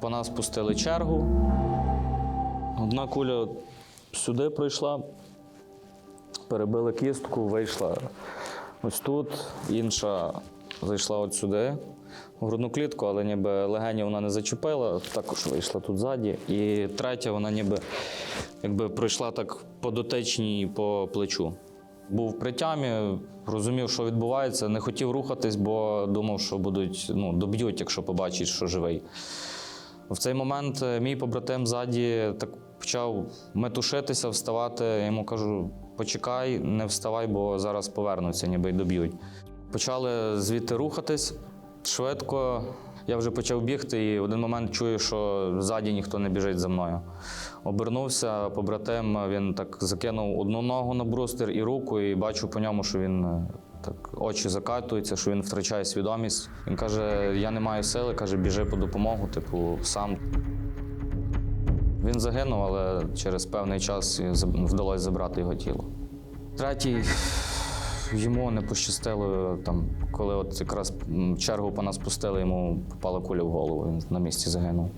По нас пустили чергу. Одна куля сюди пройшла, перебила кістку, вийшла ось тут, інша зайшла от сюди, в грудну клітку, але ніби легені вона не зачепила, також вийшла тут ззаді. І третя, вона ніби якби пройшла так по дотичній по плечу. Був при тямі, розумів, що відбувається, не хотів рухатись, бо думав, що будуть ну, доб'ють, якщо побачать, що живий. В цей момент е, мій побратим ззаді так почав метушитися, вставати. Я йому кажу: почекай, не вставай, бо зараз повернуться, ніби й доб'ють. Почали звідти рухатись швидко. Я вже почав бігти, і в один момент чую, що ззаді ніхто не біжить за мною. Обернувся, побратим він так закинув одну ногу на брустер і руку, і бачу по ньому, що він е, так очі закатуються, що він втрачає свідомість. Він каже: Я не маю сили, каже, біжи по допомогу, типу, сам. Він загинув, але через певний час вдалося забрати його тіло. Третій йому не пощастило, там, коли от якраз чергу по нас пустили, йому попала куля в голову, він на місці загинув.